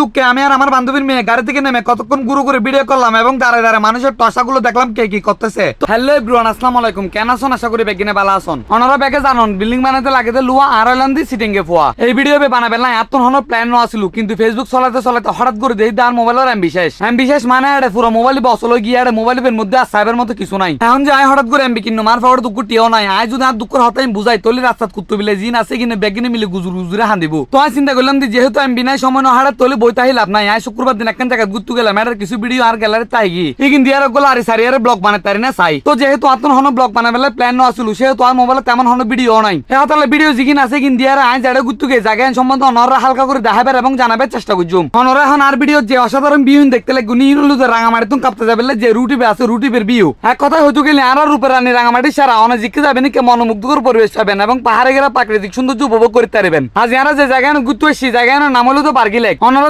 দুঃখে আমি আর আমার বান্ধবীর মেয়ে গাড়ি থেকে নেমে কতক্ষণ গুরু করে ভিডিও করলাম এবং দাঁড়ায় দাঁড়ায় মানুষের টসাগুলো দেখলাম কে কি করতেছে। হ্যালো এভরিওয়ান আসসালামু আলাইকুম। কেন আছেন? আশা করি বেগিনে ভালো আছেন। অনারা ব্যাগে জানন বিল্ডিং বানাতে লাগে লুয়া আর হইলাম দি সিটিং গে ফুয়া। এই ভিডিও বানাবে না এত হন প্ল্যান ন আসিল কিন্তু ফেসবুক চলাতে চলাতে হঠাৎ করে দেই দার মোবাইলের এম বিশেষ। এম বিশেষ মানে এটা পুরো মোবাইল বসল, গিয়ে এটা মোবাইলের মধ্যে আর সাইবের মতো কিছু নাই। এখন যে আয় হঠাৎ করে এমবি কিন্ন মার ফাওয়ার দুঃখ টিও নাই। আয় যদি আর দুঃখের হতাই বুঝাই, তলি রাস্তাত কুত্তু বিলে জিন আছে কিনে, বেগিনে মিলে গুজুর গুজুরে হান দিব তো আমি চিন্তা করলাম যে যেহেতু এমবি নাই, সময় নহাড়ে তলি শুক্রবার দিন একখান গেলাম, এটার কিছু ভিডিও আর তাই গি ইগিন দিয়ারগুলো আর ব্লগ বানাতে পারি না তো যেহেতু হন ব্লগ প্ল্যান ন আসিল, সেহেতু আর মোবাইলে তেমন হন ভিডিও নাই। এখন তাহলে ভিডিও আছে সম্বন্ধে অনরা হালকা করে এবং চেষ্টা অনরা এখন আর ভিডিও যে অসাধারণ বিহীন দেখতে লাগে গুনি ইনুলু যে রাঙামাটি তুমি কাঁপতে যাবে যে রুটিপে আছে, রুটি বের বিউ এক কথায় হয়তো গেলে আর রূপের রানী রাঙামাটি সারা অনেক জিকে যাবেন কে মনোমুগ্ধকর পরিবেশ পাবেন এবং পাহাড়ে গেলে প্রাকৃতিক সৌন্দর্য উপভোগ করতে পারবেন। আজ ইয়ারা যে জায়গায় ঘুরতে আসছি জায়গায় নাম হলো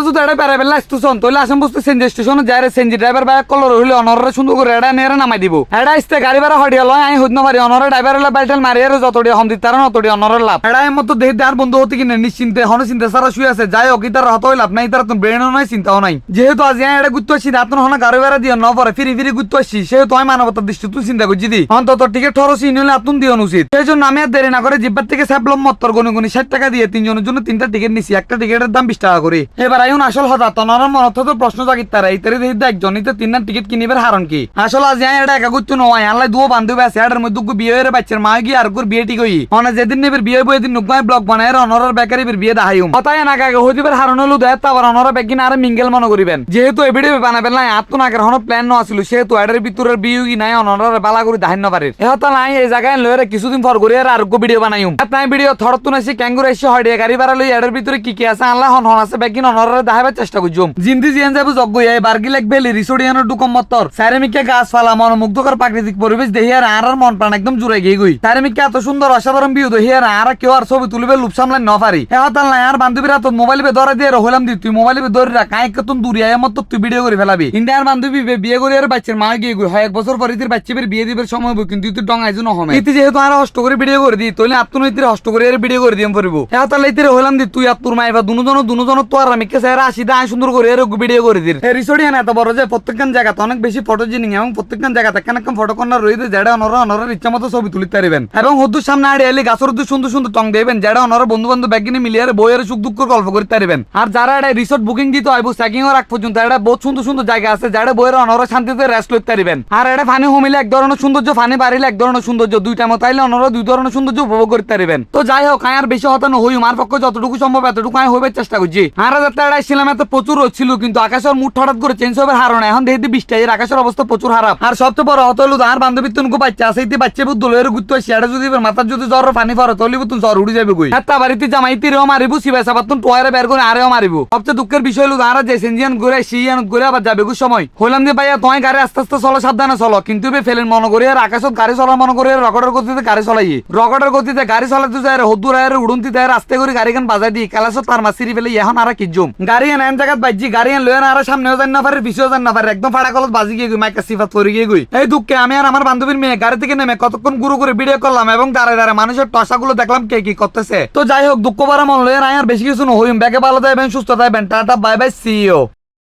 তো যদি এটা প্যারাবেল স্টেশন তাহলে আসাম বস্তু সেঞ্জি স্টেশনে যাই সেঞ্জি ড্রাইভার বাইক কলর হইলে অনরা সুন্দর করে এটা নেড়ে নামাই দিব। এটা আসতে গাড়ি ভাড়া হটিয়া লয় আমি হইতে পারি অনরা ড্রাইভার হলে বেলটেল মারি আর যতটি হম দিতে পারেন অতটি অনরের লাভ। এটা এর মতো দেখতে আর বন্ধু হতে কিনে, নিশ্চিন্তে, হন চিন্তা সারা শুয়ে আছে, যাই হোক, ইতার হত লাভ নাই তার ব্রেনও নাই, চিন্তাও নাই। যেহেতু আজ এটা ঘুরতে আসছি রাত হন গাড়ি ভাড়া দিয়ে ন পরে ফিরি ফিরি ঘুরতে আসছি সেহেতু আমি মানবতার দৃষ্টি তুই চিন্তা করছি দি। অন্তত টিকিট খরচ নিলে আতুন দিয়ে উচিত সেই জন্য আমি আর দেরি না করে জিব্বার থেকে স্যাপলম মত্তর গনি গনি ষাট টাকা দিয়ে তিনজনের জন্য তিনটা টিকিট নিছি, একটা টিকিটের দাম বিশ টাকা করে। এবার আইন আসল হতা, তনর মনত তো প্রশ্ন জাগিত তারা। ইতারি দেখি একজন ইতে তিনটা টিকিট কিনিবার হারণ কি? আসল আজ আমি এটা একা ঘুরতে নয় আল্লাহ দুও বান্ধবী আছে এটার মধ্যে গু বিয়ে হয়ে বাচ্চার মা গিয়ে আর গুর বিয়ে ঠিক হই অনে যেদিন নেবের বিয়ে বই দিন নুকমায় ব্লগ বানায় অনরের বেকারি বিয়ে দেখাইম হতাই না কাকে হইদিবার হারণ হলো দেয় তারপর অনরা বেগিন আর মিঙ্গেল মনে করিবেন। যেহেতু এই ভিডিও বানাবেন না আত্ম নাকের হন প্ল্যান ন আছিল, সেহেতু এটার ভিতরের বিয়ে কি নাই, অনরার বালা করে দাহান্য পারে এহতা নাই, এই জায়গায় লয়ে কিছুদিন পর করে আর আরোগ্য ভিডিও বানাইম। তাই ভিডিও থরত নাইছি ক্যাঙ্গুর এসে হড়িয়ে গাড়ি ভাড়া লই এটার ভিতরে কি কি আছে আল্লাহ হন হন আছে বেগিন অনরার দেখাবার চেষ্টা করছুম জিন্দি জিয়ান যাব যজ্ঞ এই বার্গি ভ্যালি রিসোডিয়ানোর ডুকম মত্তর সাইরেমিকে গাছপালা মনোমুগ্ধকর প্রাকৃতিক পরিবেশ দেখি আর আর মন প্রাণ একদম জুড়ে গিয়ে গই সাইরেমিকে এত সুন্দর অসাধারণ ভিউ দেখি আর আর কেউ আর ছবি তুলবে লুপ সামলাই ন পারি এ হতাল নাই আর বান্ধবীরা তো মোবাইল বে ধরে দিয়ে রহলাম দি, তুই মোবাইল বে ধরে রাখ কাই কতন দূরে আয় মত তুই ভিডিও করে ফেলাবি। ইন্ডিয়ার বান্ধবী বিয়ে করে আর বাচ্চার মা গিয়ে গই হয়, এক বছর পরে তোর বাচ্চা বের বিয়ে দিবার সময় হইব কিন্তু তুই ডঙ্গাই জন্য হবে ইতি যেহেতু আর হষ্ট করে ভিডিও করে দি, তইলে আত্মনৈতিক হষ্ট করে আর ভিডিও করে দিম পড়ব এ হতাল ইতিরে হলাম দি, তুই আর তোর মাই বা দুজন দুজন তো আর আমি কে আসি দা সুন্দর করে আর ভিডিও করে এই রিসোর্ট এত বড় যে প্রত্যেকখান জায়গা অনেক বেশি ফটো ফটোজেনিক এবং প্রত্যেকখান জায়গা এখানে একখান ফটো কর্নার রয়েছে, যেটা অনরা অনরার ইচ্ছা মতো ছবি তুলিতে পারবেন এবং হদ্দুর সামনে আড়ে এলে গাছের উদ্দুর সুন্দর সুন্দর টং দেবেন, যেটা অনরা বন্ধু বান্ধব ব্যাগিনে মিলিয়ে বইয়ের সুখ দুঃখ গল্প করতে পারবেন আর যারা এটা রিসোর্ট বুকিং দিতে হয় চেকিং এর আগ পর্যন্ত এটা বহুত সুন্দর সুন্দর জায়গা আছে, যেটা বইয়ের অনরা শান্তিতে রেস্ট করতে পারবেন। আর এটা ফানি হোমিলে এক ধরনের সৌন্দর্য ফানি বাড়িলে এক ধরনের সৌন্দর্য, দুইটা মতো আইলে অনরা দুই ধরনের সৌন্দর্য উপভোগ করতে পারবেন। তো যাই হোক আর বেশি হতানো হই আমার পক্ষে যতটুকু সম্ভব এতটুকু আমি হইবার চেষ্টা করছি। আর যাত্রা এটা ছিলাম এত প্রচুর ছিল, কিন্তু আকাশের মুঠ হঠাৎ করে চেঞ্জ হবে হারণ এখন দেখতে বৃষ্টি আকাশের অবস্থা প্রচুর খারাপ। আর সবচেয়ে বড় হত হলো আর বান্ধবীর তুমি বাচ্চা আছে ইতি বাচ্চা বুদ্ধ লয়ের ঘুরতে আসি এটা যদি মাথার যদি জ্বর পানি পড়ে, তাহলে তুমি জ্বর উঠে যাবে কই? হাত্তা বাড়িতে জামাইতে রেও মারিবো সিবাই সাবাতুন টোয়ারে বের করে আরেও মারিবো। সবচেয়ে দুঃখের বিষয় হলো আর যে সেনজিয়ান ঘুরে সিয়ান ঘুরে আবার যাবে গো সময়? হইলাম যে, ভাইয়া, তোমায় গাড়ি আস্তে আস্তে চলো, সাবধানে চলো। কিন্তু ফেলেন মনে করি, আর আকাশত গাড়ি চলা মনে করি রকেটের গতিতে গাড়ি চলাই রকেটের গতিতে গাড়ি চলাতে যায় হদ্দুর আয়ের উড়ন্তি দেয় আস্তে করে গাড়ি গান বাজাই দি কালাসত তার মাসিরি ফেলে, এখন আর কি গাড়ি এন জায়গাত বাজি গাড়ি এন আর সামনেও যান না পারে পিছিয়েও যান না পারে, একদম ফাড়া কলত বাজি গিয়ে গুই মাইকা সিফাত করে গিয়ে গুই এই দুঃখে আমি আর আমার বান্ধবীর মেয়ে, গাড়ি থেকে নেমে কতক্ষণ গুরু করে ভিডিও করলাম এবং দাঁড়ায় দাঁড়ায় মানুষের টসাগুলো দেখলাম কে কি করতেছে। তো যাই হোক, দুঃখ পারা মন লয়েন আর বেশি কিছু হইম ব্যাগে ভালো থাকবেন সুস্থ থাকবেন টাটা, বাই বাই সিও